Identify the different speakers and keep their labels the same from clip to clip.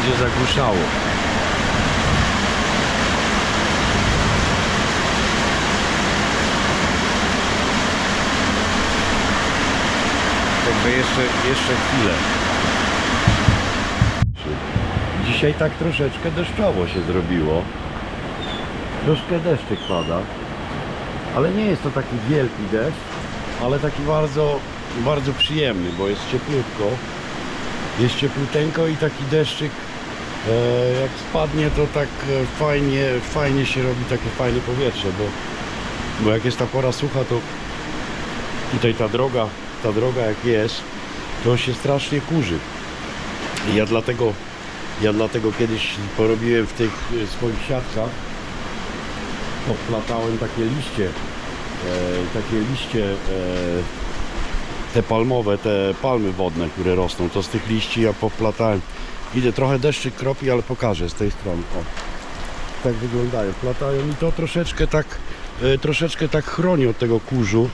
Speaker 1: będzie, zagłuszało. Jakby jeszcze, jeszcze chwilę. Dzisiaj tak troszeczkę deszczowo się zrobiło. Troszkę deszczyk pada. Ale nie jest to taki wielki deszcz, ale taki bardzo, bardzo przyjemny, bo jest cieplutko. Jest ciepluteńko i taki deszczyk jak spadnie to tak e, fajnie, fajnie się robi takie fajne powietrze, bo, bo jak jest ta pora sucha to tutaj ta droga, ta droga jak jest, to się strasznie kurzy. I ja dlatego, ja dlatego kiedyś porobiłem w tych e, swoich siatkach poplatałem takie liście, e, takie liście, e, te palmowe, te palmy wodne, które rosną, to z tych liści ja poplatałem. Idę trochę deszczyk kropi, ale pokażę z tej strony. O. Tak wyglądają, platają i to troszeczkę tak, e, troszeczkę tak chroni od tego kurzu,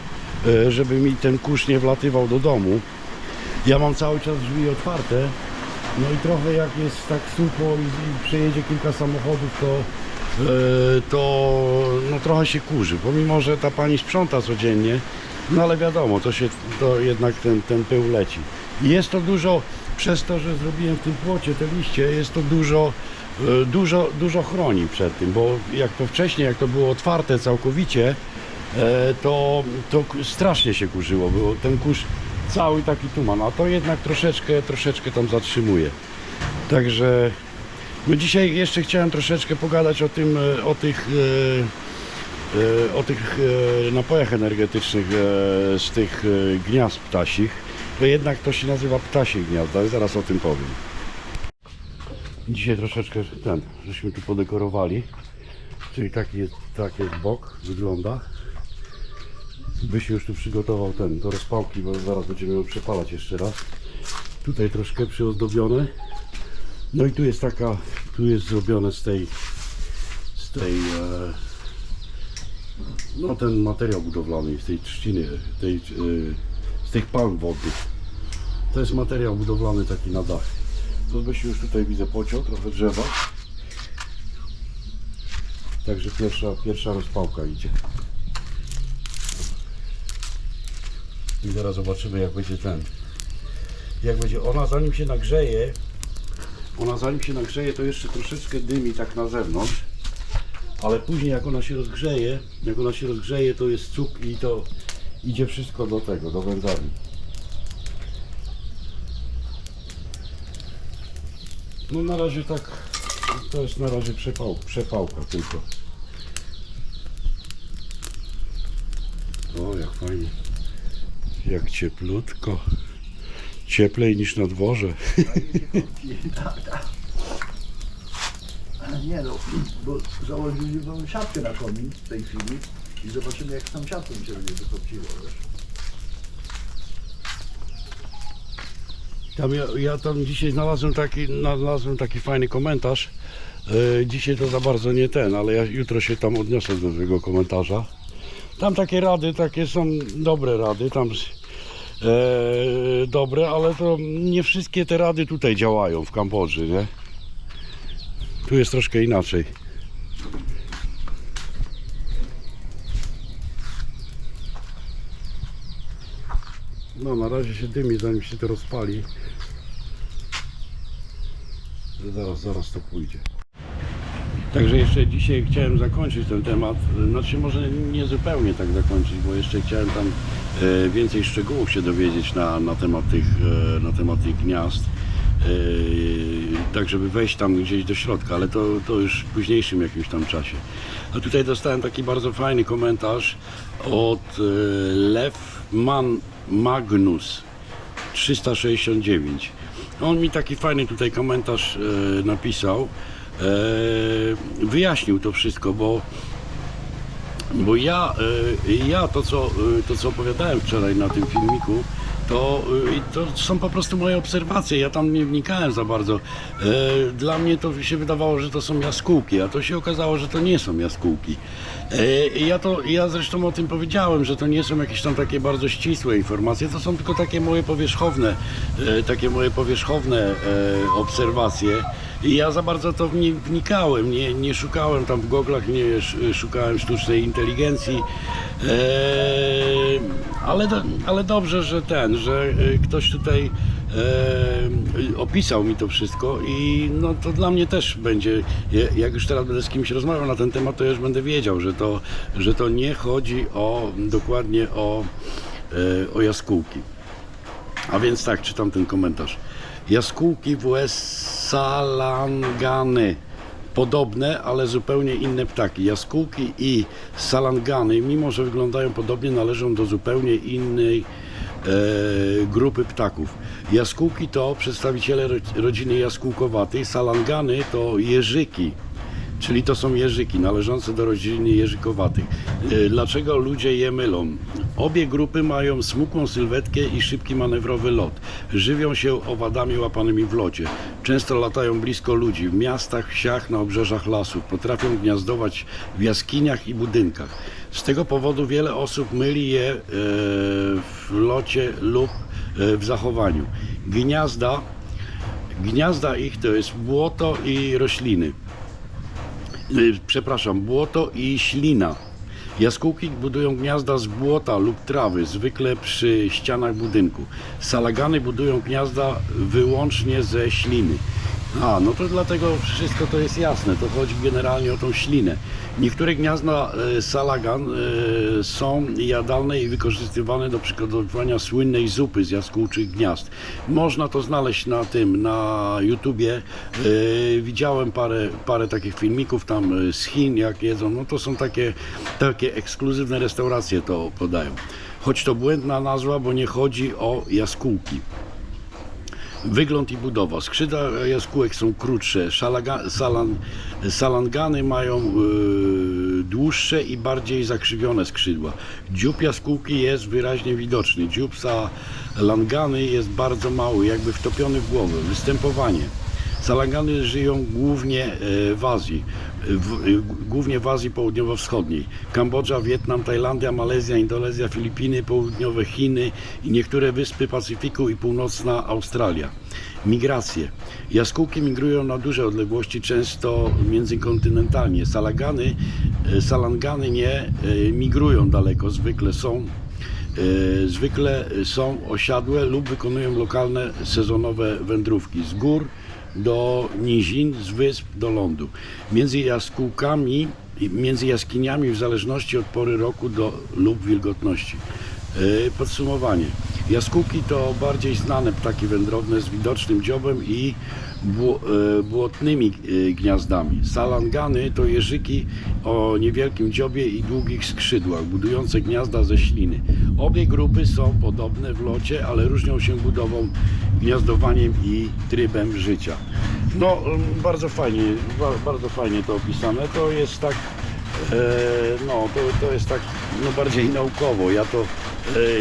Speaker 1: e, żeby mi ten kurz nie wlatywał do domu. Ja mam cały czas drzwi otwarte, no i trochę jak jest tak sucho i, i przejedzie kilka samochodów, to, e, to no trochę się kurzy. Pomimo, że ta pani sprząta codziennie, no ale wiadomo, to się to jednak ten, ten pył leci. I jest to dużo, przez to, że zrobiłem w tym płocie te liście, jest to dużo, e, dużo, dużo chroni przed tym, bo jak to wcześniej, jak to było otwarte całkowicie, e, to, to strasznie się kurzyło. Było ten kurz cały taki tuman, a to jednak troszeczkę, troszeczkę tam zatrzymuje. Także no dzisiaj jeszcze chciałem troszeczkę pogadać o tym, e, o tych, o tych e, napojach energetycznych e, z tych e, gniazd ptasich. To jednak to się nazywa ptasie gniazda zaraz o tym powiem. Dzisiaj troszeczkę ten, żeśmy tu podekorowali. Czyli taki jest, tak jest bok, wygląda. Byś już tu przygotował ten, do rozpałki, bo zaraz będziemy ją przepalać jeszcze raz. Tutaj troszkę przyozdobione. No i tu jest taka, tu jest zrobione z tej, z tej, e, no ten materiał budowlany, z tej trzciny, tej, e, z tych palm wodnych. To jest materiał budowlany taki na dach. Byś już tutaj widzę pociął, trochę drzewa. Także pierwsza, pierwsza rozpałka idzie. I zaraz zobaczymy jak będzie ten. Jak będzie ona zanim się nagrzeje, ona zanim się nagrzeje to jeszcze troszeczkę dymi tak na zewnątrz. Ale później jak ona się rozgrzeje, jak ona się rozgrzeje to jest cuk i to idzie wszystko do tego, do wędzarni. No na razie tak, to jest na razie przepał, przepałka tylko. O jak fajnie. Jak cieplutko. Cieplej niż na dworze.
Speaker 2: Nie no, bo założyliśmy siatkę na komin w tej chwili i zobaczymy jak tam siatką się będzie wykopciło.
Speaker 1: Tam ja, ja tam dzisiaj znalazłem taki, znalazłem taki fajny komentarz. E, dzisiaj to za bardzo nie ten, ale ja jutro się tam odniosę do tego komentarza. Tam takie rady, takie są dobre rady, tam e, dobre, ale to nie wszystkie te rady tutaj działają w Kambodży, nie? Tu jest troszkę inaczej. No na razie się dymi, zanim się to rozpali. Zaraz, zaraz to pójdzie. Także jeszcze dzisiaj chciałem zakończyć ten temat. Znaczy może nie zupełnie tak zakończyć, bo jeszcze chciałem tam e, więcej szczegółów się dowiedzieć na, na, temat, tych, e, na temat tych gniazd. E, tak żeby wejść tam gdzieś do środka, ale to, to już w późniejszym jakimś tam czasie. A tutaj dostałem taki bardzo fajny komentarz od e, Lew Man Magnus 369. On mi taki fajny tutaj komentarz e, napisał. Wyjaśnił to wszystko, bo bo ja, ja to, co, to co opowiadałem wczoraj na tym filmiku, to, y, to są po prostu moje obserwacje. Ja tam nie wnikałem za bardzo. E, Dla mnie to się wydawało, że to są jaskółki, a to się okazało, że to nie są jaskółki. E, Ja, to, ja zresztą o tym powiedziałem, że to nie są jakieś tam takie bardzo ścisłe informacje, to są tylko takie moje powierzchowne, e, takie moje powierzchowne obserwacje. I ja za bardzo to nie wnikałem, nie, nie szukałem tam w goglach, nie sz- szukałem sztucznej inteligencji. Eee, ale, ale dobrze, że ten, że y, ktoś tutaj e, opisał mi to wszystko i no to dla mnie też będzie, jak już teraz będę z kimś rozmawiał na ten temat, to już będę wiedział, że to, że to nie chodzi o dokładnie o, e, o jaskółki. A więc tak, czytam ten komentarz. Jaskółki WS salangany. Podobne, ale zupełnie inne ptaki. Jaskółki i salangany, mimo że wyglądają podobnie, należą do zupełnie innej e, grupy ptaków. Jaskółki to przedstawiciele ro- rodziny jaskółkowatej, salangany to jeżyki. Czyli to są jeżyki należące do rodziny jeżykowatych. E, Dlaczego ludzie je mylą? Obie grupy mają smukłą sylwetkę i szybki manewrowy lot. Żywią się owadami łapanymi w locie. Często latają blisko ludzi, w miastach, wsiach, na obrzeżach lasów. Potrafią gniazdować w jaskiniach i budynkach. Z tego powodu wiele osób myli je e, w locie lub e, w zachowaniu. Gniazda, gniazda ich to jest błoto i rośliny. Y, przepraszam, błoto i ślina. Jaskółki budują gniazda z błota lub trawy, zwykle przy ścianach budynku. Salagany budują gniazda wyłącznie ze śliny. A, no to dlatego wszystko to jest jasne. To chodzi generalnie o tą ślinę. Niektóre gniazda e, salagan e, są jadalne i wykorzystywane do przygotowywania słynnej zupy z jaskółczych gniazd. Można to znaleźć na tym, na YouTubie. E, Widziałem parę, parę takich filmików tam e, z Chin, jak jedzą. No to są takie, takie ekskluzywne restauracje to podają. Choć to błędna nazwa, bo nie chodzi o jaskółki. Wygląd i budowa. Skrzydła jaskółek są krótsze. Szalaga, salan, salangany mają yy, dłuższe i bardziej zakrzywione skrzydła. Dziób jaskółki jest wyraźnie widoczny. Dziób salangany jest bardzo mały, jakby wtopiony w głowę. Występowanie. Salangany żyją głównie e, w Azji, w, e, głównie w Azji Południowo-Wschodniej. Kambodża, Wietnam, Tajlandia, Malezja, Indonezja, Filipiny, południowe Chiny i niektóre wyspy Pacyfiku i północna Australia. Migracje. Jaskółki migrują na duże odległości, często międzykontynentalnie. Salagany, e, salangany nie e, migrują daleko, zwykle są E, Zwykle są osiadłe lub wykonują lokalne sezonowe wędrówki z gór do nizin, z wysp do lądu. Między jaskółkami, między jaskiniami w zależności od pory roku do, lub wilgotności. E, Podsumowanie. Jaskółki to bardziej znane ptaki wędrowne z widocznym dziobem i e, błotnymi e, gniazdami. Salangany to jeżyki o niewielkim dziobie i długich skrzydłach, budujące gniazda ze śliny. Obie grupy są podobne w locie, ale różnią się budową, gniazdowaniem i trybem życia. No, bardzo fajnie, ba- bardzo fajnie to opisane. To jest tak E, no, to, to jest tak no, bardziej naukowo. Ja to,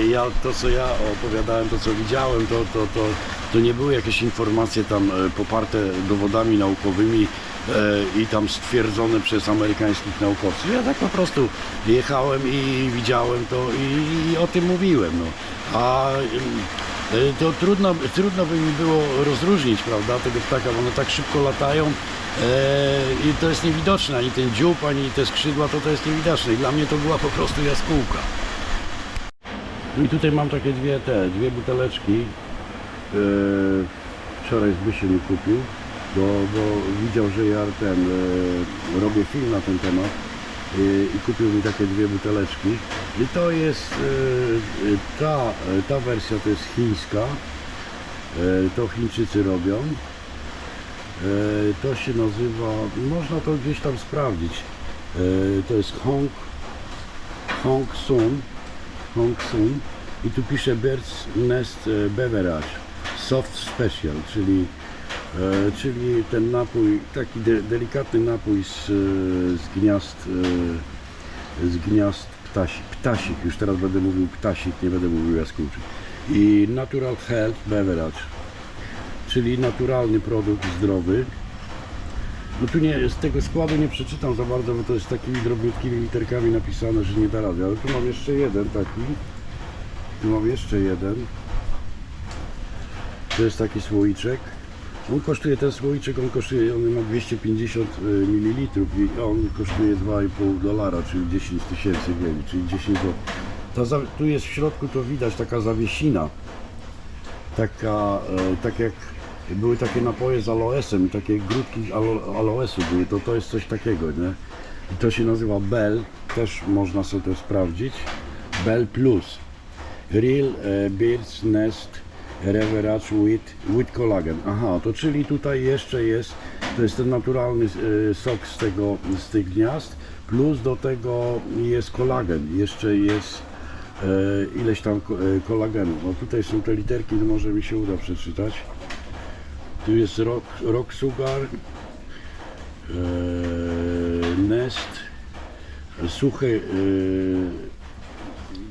Speaker 1: ja to, co ja opowiadałem, to co widziałem, to, to, to, to nie były jakieś informacje tam e, poparte dowodami naukowymi e, i tam stwierdzone przez amerykańskich naukowców. Ja tak po prostu jechałem i widziałem to i, o tym mówiłem. No. A to trudno, trudno by mi było rozróżnić, prawda, tego ptaka, bo one tak szybko latają i to jest niewidoczne, ani ten dziób, ani te skrzydła, to to jest niewidoczne i dla mnie to była po prostu jaskółka. No i tutaj mam takie dwie te, dwie buteleczki. E, wczoraj Zbysiu mi kupił, bo, bo widział, że ja ten, e, robię film na ten temat e, i kupił mi takie dwie buteleczki. I to jest ta, ta wersja to jest chińska. To Chińczycy robią. To się nazywa, można to gdzieś tam sprawdzić. To jest Hong, Hong Sun. Hong Sun. I tu pisze Bird's Nest e, Beverage Soft Special, czyli, e, czyli ten napój, taki de, delikatny napój z, e, z gniazd, e, z gniazd ptasi, ptasich. Już teraz będę mówił ptasich, nie będę mówił jaskółczych. i Natural Health Beverage, czyli naturalny produkt zdrowy. No tu nie, z tego składu nie przeczytam za bardzo, bo to jest takimi drobniutkimi literkami napisane, że nie da rady, ale tu mam jeszcze jeden taki. Tu mam jeszcze jeden. To jest taki słoiczek. On kosztuje, ten słoiczek, on kosztuje, on ma 250 ml i on kosztuje 2,5 dolara, czyli 10 tysięcy wieli, czyli 10 zł. Ta, tu jest w środku, to widać taka zawiesina. Taka, e, tak jak były takie napoje z aloesem, takie grudki alo, aloesu były, to to jest coś takiego, nie? I to się nazywa Bell, też można sobie to sprawdzić. Bell Plus. Real e, Beard's Nest Reverage with, with Collagen. Aha, to czyli tutaj jeszcze jest, to jest ten naturalny e, sok z, tego, z tych gniazd, plus do tego jest kolagen, jeszcze jest e, ileś tam e, kolagenu. No tutaj są te literki, no może mi się uda przeczytać. Tu jest rock, rock sugar, e, nest, suche e,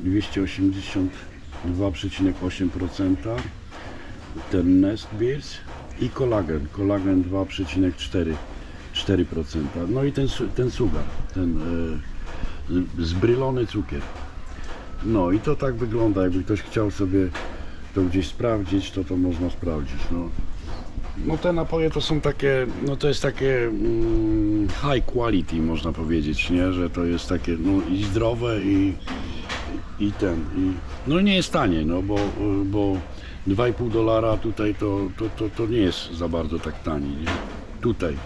Speaker 1: 282,8% ten Nest Beers i kolagen, kolagen 2,4%. 4%. No i ten, ten sugar, ten e, zbrylony cukier. No i to tak wygląda, jakby ktoś chciał sobie to gdzieś sprawdzić, to to można sprawdzić. No. No te napoje to są takie, no to jest takie mm, high quality można powiedzieć, nie? Że to jest takie no i zdrowe i, i ten, i, no nie jest tanie, no bo, bo 2,5 dolara tutaj to, to, to, to nie jest za bardzo tak tani, nie? Tutaj.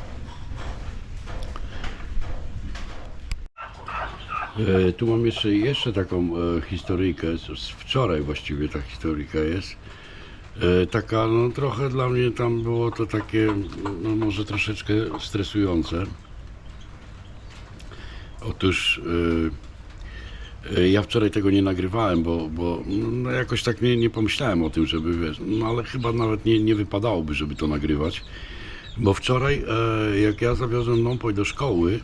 Speaker 1: E, tu mam jeszcze, jeszcze taką e, historyjkę, z, wczoraj właściwie ta historyjka jest. E, taka, no trochę dla mnie tam było to takie, no może troszeczkę stresujące. Otóż e, e, ja wczoraj tego nie nagrywałem, bo, bo no jakoś tak nie, nie pomyślałem o tym, żeby wiesz, no ale chyba nawet nie, nie wypadałoby, żeby to nagrywać. Bo wczoraj, jak ja zawiozłem Nąpoj do szkoły,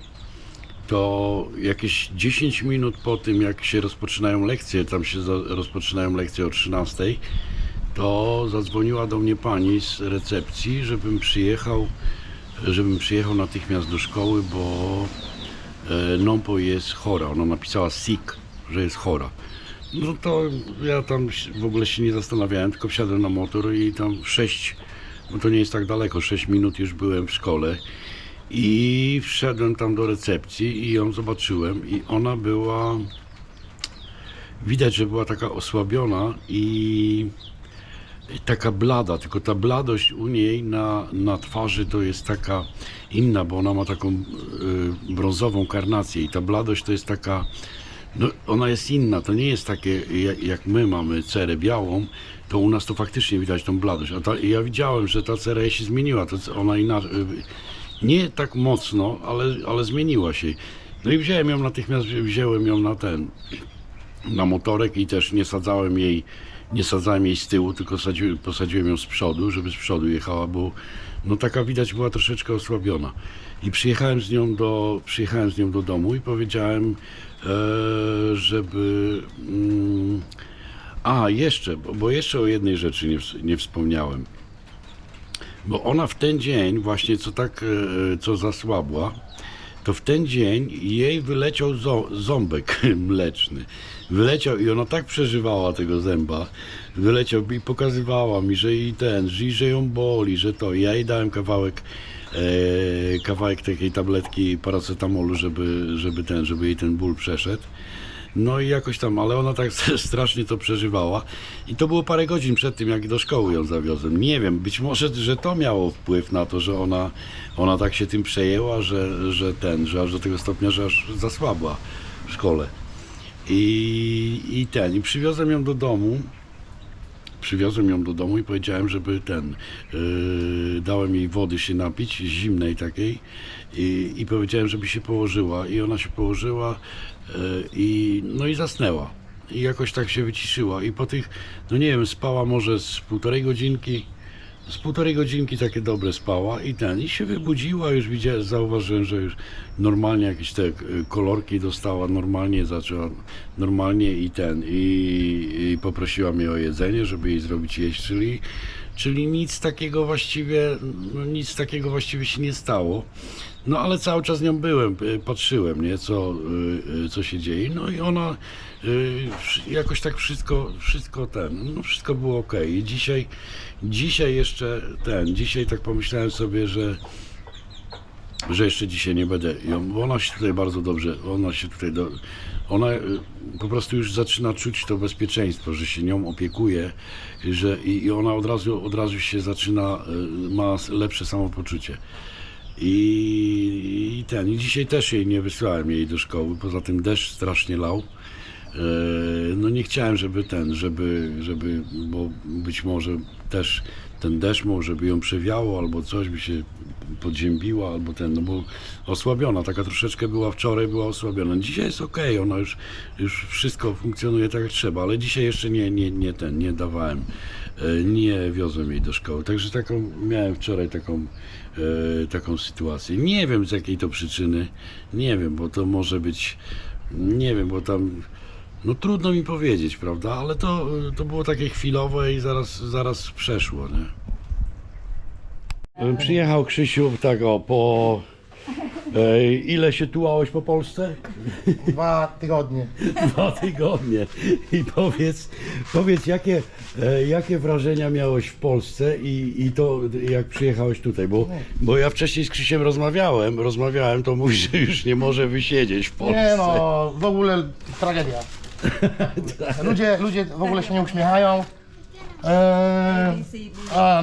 Speaker 1: to jakieś 10 minut po tym, jak się rozpoczynają lekcje, tam się rozpoczynają lekcje o 13, to zadzwoniła do mnie pani z recepcji, żebym przyjechał, żebym przyjechał natychmiast do szkoły, bo e, Nompo jest chora. Ona napisała sick, że jest chora. No to ja tam w ogóle się nie zastanawiałem, tylko wsiadłem na motor i tam 6, bo to nie jest tak daleko, 6 minut już byłem w szkole. I wszedłem tam do recepcji i ją zobaczyłem i ona była widać, że była taka osłabiona i taka blada, tylko ta bladość u niej na, na twarzy to jest taka inna, bo ona ma taką y, brązową karnację i ta bladość to jest taka, no ona jest inna, to nie jest takie jak, jak my mamy cerę białą, to u nas to faktycznie widać tą bladość, a ta, ja widziałem, że ta cera się zmieniła, to ona inaczej, nie tak mocno, ale, ale zmieniła się. No i wziąłem ją natychmiast, wziąłem ją na ten, na motorek i też nie sadzałem jej, nie sadzałem jej z tyłu, tylko sadziłem, posadziłem ją z przodu, żeby z przodu jechała, bo no taka widać była troszeczkę osłabiona. I przyjechałem z nią do, przyjechałem z nią do domu i powiedziałem, e, żeby... Mm, a, jeszcze, bo, bo jeszcze o jednej rzeczy nie, nie wspomniałem. Bo ona w ten dzień, właśnie co tak, e, co zasłabła, to w ten dzień jej wyleciał ząbek mleczny. Wyleciał i ona tak przeżywała tego zęba. Wyleciał i pokazywała mi, że i ten, że, że ją boli, że to. Ja jej dałem kawałek, e, kawałek takiej tabletki paracetamolu, żeby, żeby ten, żeby jej ten ból przeszedł. No i jakoś tam, ale ona tak strasznie to przeżywała. I to było parę godzin przed tym, jak do szkoły ją zawiozłem. Nie wiem, być może, że to miało wpływ na to, że ona, ona tak się tym przejęła, że, że ten, że aż do tego stopnia, że aż zasłabła w szkole. I, i ten, i przywiozłem ją do domu. Przywiozłem ją do domu i powiedziałem, żeby ten, yy, dałem jej wody się napić, zimnej takiej i, i powiedziałem, żeby się położyła i ona się położyła i, no i zasnęła. I jakoś tak się wyciszyła. I po tych, no nie wiem, spała może z półtorej godzinki, z półtorej godzinki takie dobre spała i ten, i się wybudziła, już widziałem, zauważyłem, że już normalnie jakieś te y, kolorki dostała, normalnie zaczęła, normalnie i ten, i, i poprosiła mnie o jedzenie, żeby jej zrobić jeść, czyli, czyli nic takiego właściwie, no nic takiego właściwie się nie stało. No ale cały czas nią byłem, y, patrzyłem, nie, co, y, y, co się dzieje. No i ona jakoś tak wszystko, wszystko ten, no wszystko było ok. I dzisiaj, dzisiaj jeszcze ten, dzisiaj tak pomyślałem sobie, że że jeszcze dzisiaj nie będę ona się tutaj bardzo dobrze, ona się tutaj, do, ona y, po prostu już zaczyna czuć to bezpieczeństwo, że się nią opiekuje, że i, i ona od razu, od razu się zaczyna, y, ma lepsze samopoczucie. I, I ten, i dzisiaj też jej nie wysłałem jej do szkoły, poza tym deszcz strasznie lał. E, No nie chciałem, żeby ten, żeby, żeby, bo być może też ten deszcz mógł, żeby ją przewiało, albo coś by się podziębiła, albo ten, no bo osłabiona, taka troszeczkę była wczoraj, była osłabiona. Dzisiaj jest ok, ona już, już wszystko funkcjonuje tak jak trzeba, ale dzisiaj jeszcze nie, nie, nie ten, nie dawałem, e, nie wiozłem jej do szkoły. Także taką, miałem wczoraj taką, e, taką sytuację. Nie wiem z jakiej to przyczyny, nie wiem, bo to może być, nie wiem, bo tam no trudno mi powiedzieć, prawda? Ale to, to było takie chwilowe i zaraz, zaraz przeszło, nie? Przyjechał Krzysiu tak o po... E, ile się tułałeś po Polsce?
Speaker 3: Dwa tygodnie.
Speaker 1: Dwa tygodnie. I powiedz, powiedz jakie, e, jakie wrażenia miałeś w Polsce i, i to jak przyjechałeś tutaj, bo, bo ja wcześniej z Krzysiem rozmawiałem, rozmawiałem, to mówi, że już nie może wysiedzieć w Polsce.
Speaker 3: Nie no, w ogóle tragedia. Ludzie, ludzie w ogóle się nie uśmiechają. Eee, a,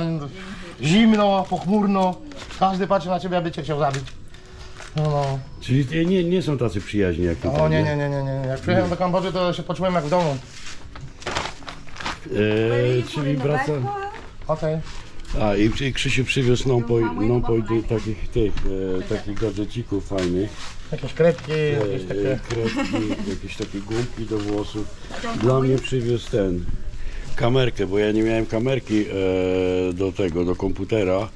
Speaker 3: zimno, pochmurno. Każdy patrzy na ciebie, aby cię chciał zabić. No, no.
Speaker 1: Czyli nie, nie są tacy przyjaźni jak tutaj,
Speaker 3: O nie, nie, nie, nie, nie. Jak przyjechałem do Kambodży, to się poczułem jak w domu.
Speaker 1: E, czyli wraca...
Speaker 3: Okej.
Speaker 1: A i i Krzysiu przywiózł nąpoj, nąpoj tych- takich tych, e, takich gadżecików fajnych.
Speaker 3: Jakieś kredki, jakieś
Speaker 1: E,
Speaker 3: takie.
Speaker 1: kredki, jakieś takie gumki do włosów. Dla mnie przywiózł ten kamerkę, bo ja nie miałem kamerki e, do tego, do komputera.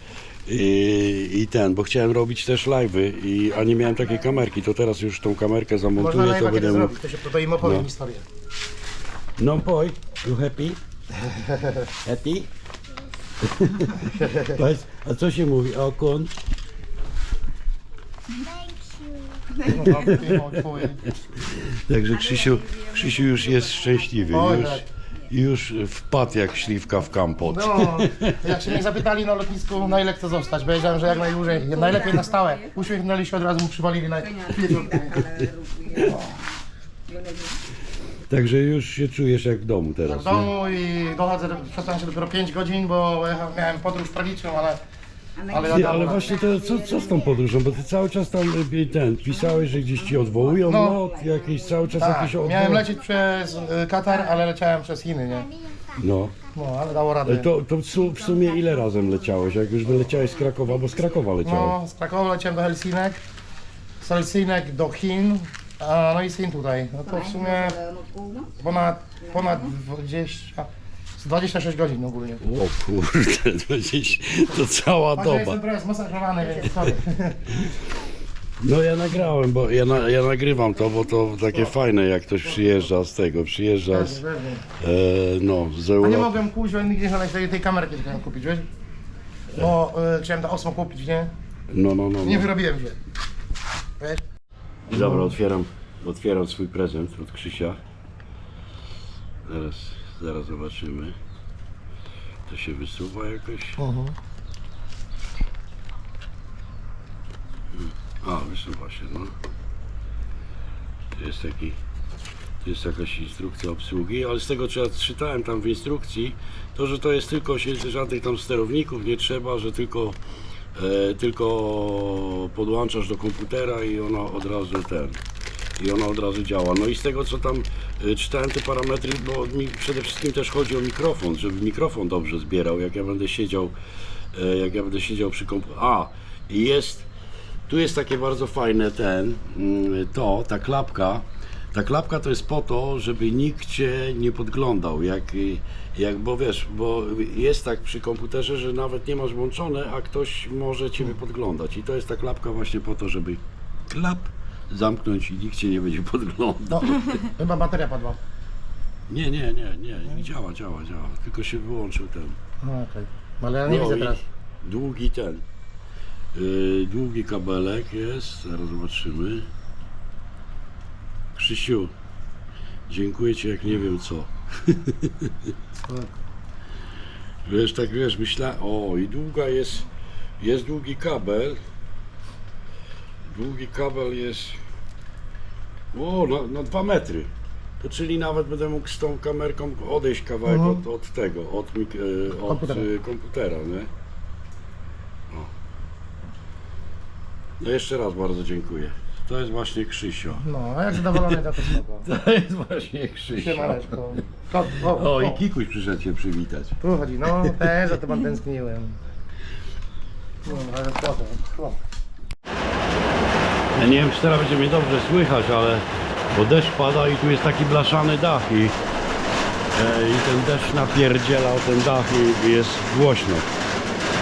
Speaker 1: I, I ten, bo chciałem robić też live'y, i, a nie miałem takiej kamerki, to teraz już tą kamerkę
Speaker 3: Można
Speaker 1: zamontuję,
Speaker 3: najpierw
Speaker 1: to
Speaker 3: kiedy
Speaker 1: będę mógł...
Speaker 3: zrobić, to się to im opowiem
Speaker 1: No.
Speaker 3: historię.
Speaker 1: No boy, you happy? Happy? A co się mówi? Okon? Także Krzysiu, Krzysiu już jest szczęśliwy.
Speaker 3: Oj,
Speaker 1: Już,
Speaker 3: tak.
Speaker 1: już wpadł jak śliwka w kampot.
Speaker 3: No, jak się mnie zapytali na lotnisku, na ile chcę zostać, powiedziałem, że jak najdłużej, najlepiej na stałe. Uśmiechnęli się, od razu mu przywalili na
Speaker 1: Także już się czujesz jak w domu
Speaker 3: w
Speaker 1: teraz. Nie?
Speaker 3: domu i dochodzę, przestałem się dopiero 5 godzin, bo jechałem- miałem podróż tragiczną, ale... Ale,
Speaker 1: Ty, ale właśnie to co, co z tą podróżą? Bo ty cały czas tam y, ten pisałeś, że gdzieś ci odwołują
Speaker 3: No.
Speaker 1: lot, jakieś cały czas
Speaker 3: Tak,
Speaker 1: jakieś odwoł...
Speaker 3: miałem lecieć przez y, Katar, ale leciałem przez Chiny, nie?
Speaker 1: No.
Speaker 3: No, ale dało radę.
Speaker 1: to, to w, su, w sumie ile razem leciałeś? Jak już wyleciałeś z Krakowa, bo z Krakowa leciałeś.
Speaker 3: No, z Krakowa leciałem do Helsinek, z Helsinek do Chin, a no i z Chin tutaj. No to w sumie ponad, ponad 20, z 26 godzin ogólnie.
Speaker 1: O kurde, to, to cała
Speaker 3: Także
Speaker 1: doba.
Speaker 3: jestem trochę zmasażowany, więc sorry.
Speaker 1: No ja nagrałem, bo ja, na, ja nagrywam to, bo to takie fajne jak ktoś przyjeżdża z tego, przyjeżdża z, e, no, z
Speaker 3: A nie
Speaker 1: Europy.
Speaker 3: mogłem kuźwa nigdzie znaleźć tej, tej kamerki, tylko kupić, wiesz? Bo y, chciałem to osmo kupić, nie?
Speaker 1: No, no, no.
Speaker 3: Nie
Speaker 1: no.
Speaker 3: wyrobiłem się. Wiesz?
Speaker 1: Dobra, otwieram, otwieram swój prezent od Krzysia. Zaraz, zaraz zobaczymy. To się wysuwa jakoś.
Speaker 3: Mhm.
Speaker 1: A, wysuwa się, no. To jest taki, to jest jakaś instrukcja obsługi, ale z tego co ja czytałem tam w instrukcji, to że to jest tylko, żadnych tam sterowników nie trzeba, że tylko, e, tylko podłączasz do komputera i ona od razu ten, i ona od razu działa. No i z tego co tam e, czytałem te parametry, bo mi przede wszystkim też chodzi o mikrofon, żeby mikrofon dobrze zbierał, jak ja będę siedział, e, jak ja będę siedział przy komputerze. A, jest tu jest takie bardzo fajne ten, mm, to, ta klapka, Ta klapka to jest po to, żeby nikt cię nie podglądał, jak, jak bo wiesz, bo jest tak przy komputerze, że nawet nie masz włączone, a ktoś może ciebie podglądać. I to jest ta klapka właśnie po to, żeby klap zamknąć i nikt cię nie będzie podglądał.
Speaker 3: No, chyba bateria padła.
Speaker 1: Nie, nie, nie, nie, działa, działa, działa. Tylko się wyłączył ten.
Speaker 3: No okej. Ale ja nie
Speaker 1: No
Speaker 3: widzę
Speaker 1: i
Speaker 3: teraz.
Speaker 1: Długi ten. Yy, długi kabelek jest, zaraz zobaczymy. Krzysiu, dziękuję Ci jak nie wiem co. wiesz, tak wiesz, myślałem, o i długa jest, jest długi kabel. Długi kabel jest, o, na, na dwa metry. To czyli nawet będę mógł z tą kamerką odejść kawałek
Speaker 3: Mhm.
Speaker 1: od, od tego, od, mik- e, od
Speaker 3: Komputera.
Speaker 1: komputera. komputera, nie? O. No jeszcze raz bardzo dziękuję. To jest właśnie Krzysio.
Speaker 3: No, a jak zadowolony to to
Speaker 1: jest właśnie Krzysio.
Speaker 3: Siemaneczko. O,
Speaker 1: O,
Speaker 3: o,
Speaker 1: i Kikuś przyszedł Cię przywitać.
Speaker 3: Tu chodzi, no też za tym tęskniłem. No, ale spoko. spoko.
Speaker 1: Ja nie wiem, czy teraz będzie mnie dobrze słychać, ale bo deszcz pada i tu jest taki blaszany dach i, e, i ten deszcz napierdziela o ten dach i, i jest głośno.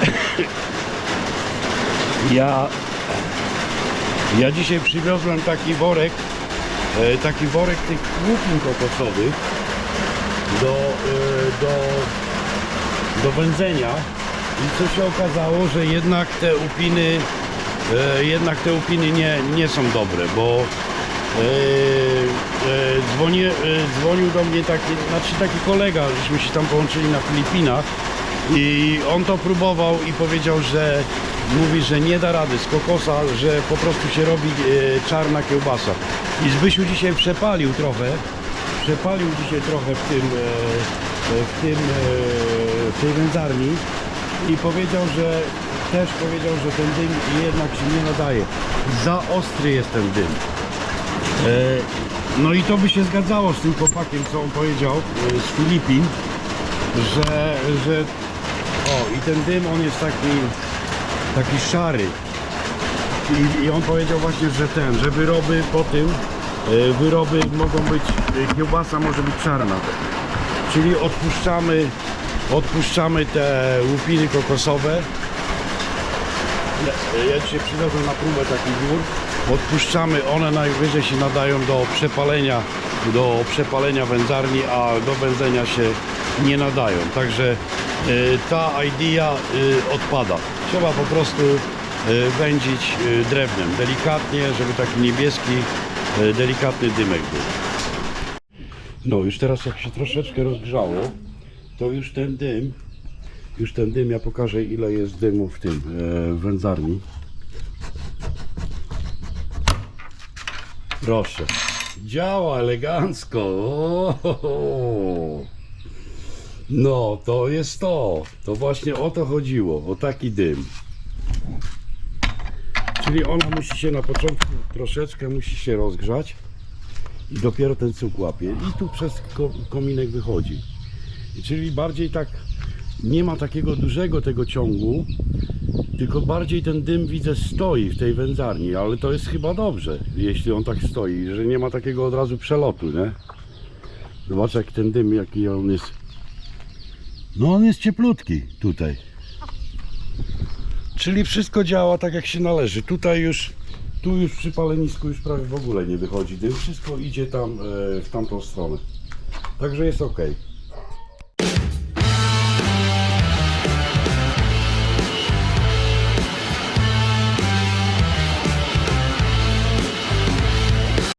Speaker 1: ja, ja dzisiaj przywiozłem taki worek, e, taki worek tych łupin kokosowych do, e, do, do wędzenia i co się okazało, że jednak te upiny jednak te upiny nie, nie są dobre, bo e, e, dzwoni, e, dzwonił do mnie taki, znaczy taki kolega, żeśmy się tam połączyli na Filipinach i on to próbował i powiedział, że mówi, że nie da rady z kokosa, że po prostu się robi e, czarna kiełbasa. I Zbysiu dzisiaj przepalił trochę, przepalił dzisiaj trochę w tym, e, e, w tym, e, w tej wędzarni i powiedział, że też powiedział, że ten dym jednak się nie nadaje. Za ostry jest ten dym. E, no i to by się zgadzało z tym chłopakiem, co on powiedział e, z Filipin, że, że o i ten dym on jest taki taki szary. I, I on powiedział właśnie, że ten, że wyroby po tym, e, wyroby mogą być, kiełbasa może być czarna. Czyli odpuszczamy, odpuszczamy te łupiny kokosowe. Ja- Ja dzisiaj przywiozłem na próbę taki wór. Odpuszczamy, one najwyżej się nadają do przepalenia, do przepalenia wędzarni, a do wędzenia się nie nadają. Także e, ta idea e, odpada. Trzeba po prostu e, wędzić drewnem, delikatnie, żeby taki niebieski, delikatny dymek był. No już teraz jak się troszeczkę rozgrzało, to już ten dym, już ten dym, ja pokażę ile jest dymu w tym, e, wędzarni. Proszę. Działa elegancko. No, to jest to. To właśnie o to chodziło, o taki dym. Czyli ona musi się na początku troszeczkę musi się rozgrzać i dopiero ten cuk łapie i tu przez ko- kominek wychodzi. Czyli bardziej tak nie ma takiego dużego tego ciągu, tylko bardziej ten dym widzę stoi w tej wędzarni, ale to jest chyba dobrze, jeśli on tak stoi, że nie ma takiego od razu przelotu, nie? Zobacz jak ten dym, jaki on jest. No on jest cieplutki tutaj. Czyli wszystko działa tak jak się należy. Tutaj już, tu już przy palenisku już prawie w ogóle nie wychodzi dym. Wszystko idzie tam e, w tamtą stronę. Także jest ok.